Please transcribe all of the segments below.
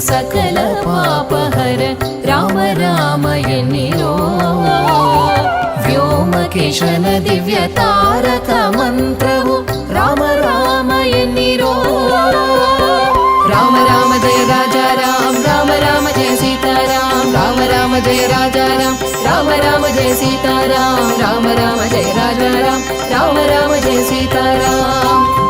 सकल पापहर राम रामय निरो व्योमकेशन दिव्यतारक मन्त्रौ राम रामय निरो राम राम जय राजा राम राम राम जय सीताराम राम राम जय राजा राम राम राम जय सीताराम राम राम जय राजा राम राम राम जय सीताराम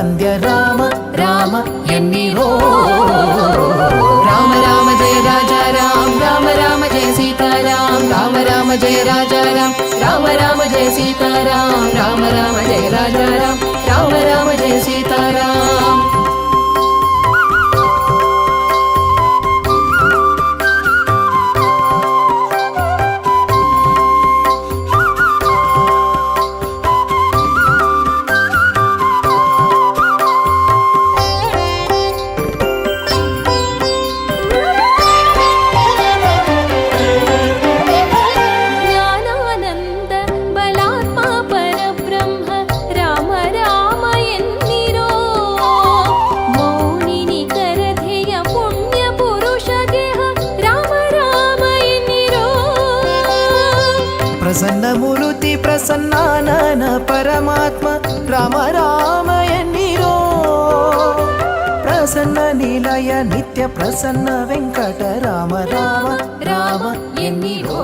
వంద్య రామ రామ ఎన్నిరో రామ రామ జయ రాజా రామ రామ రామ జయ సీతారాం రామ రామ జయ రాజా రామ రామ రామ జయ సీతారాం రామ రామ జయ రాజా రామ రామ రామ జయ సీ ప్రసన్నాన పరమాత్మ రామ రామ ఎన్నిరో ప్రసన్న నిలయ నిత్య ప్రసన్న వెంకట రామ రామ రామ ఎన్నిరో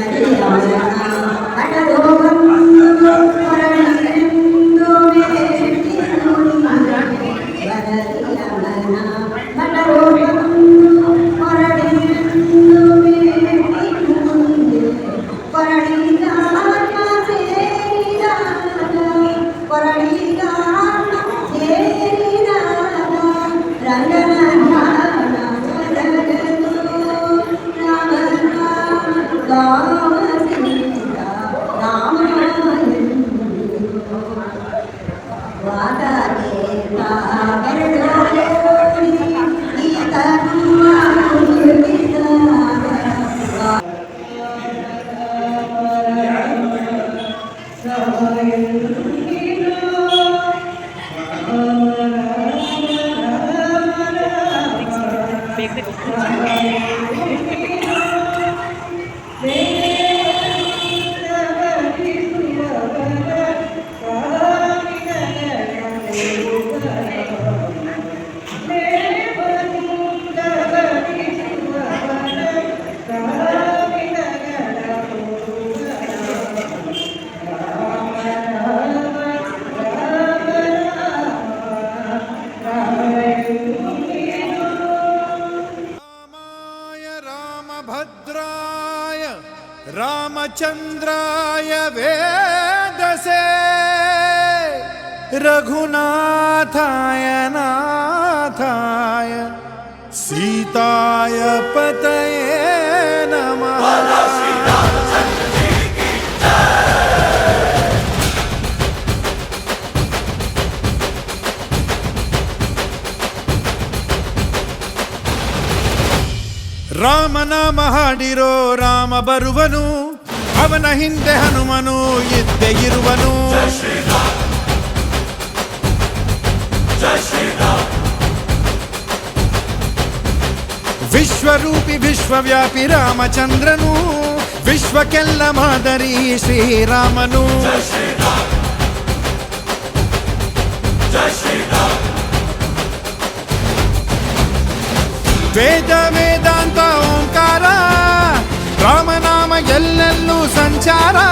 Jadi, tidak. रघुनाथाय नाथाय सीताय पतये नमः ರಾಮನಾಮ ಹಾಡಿರೋ ರಾಮ ಬರುವನು ಅವನ ಹಿಂದೆ ಹನುಮನು ಇದ್ದೇ ಇರುವನು విశ్వరూపి విశ్వవ్యాపి రామచంద్రను విశ్వకెల్ల మాదరి శ్రీరామను. వేద వేదాంత ఓంకార రామనామ ఎల్లెల్లూ సంచారా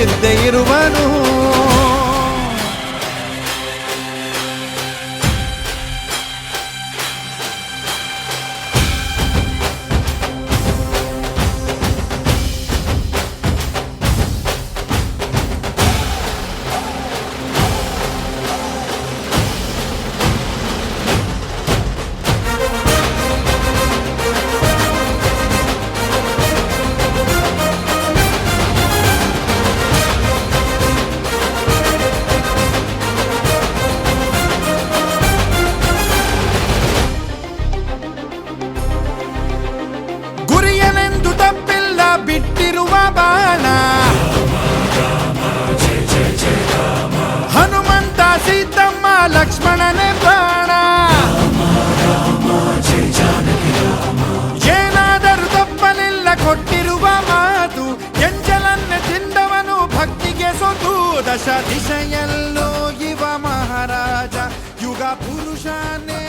சிந்தையிரு ಬಿಟ್ಟಿರುವ ಬಾಣ ಹನುಮಂತ ಸೀತಮ್ಮ ಲಕ್ಷ್ಮಣನೇ ಪ್ರಾಣ ಏನಾದರೂ ತಪ್ಪಲಿಲ್ಲ ಕೊಟ್ಟಿರುವ ಮಾತು ಎಂಜಲನ್ನೇ ತಿಂದವನು ಭಕ್ತಿಗೆ ಸೊತು ದಶ ದಿಶೆಯಲ್ಲೂ ಇವ ಮಹಾರಾಜ ಯುಗ ಪುರುಷನೇ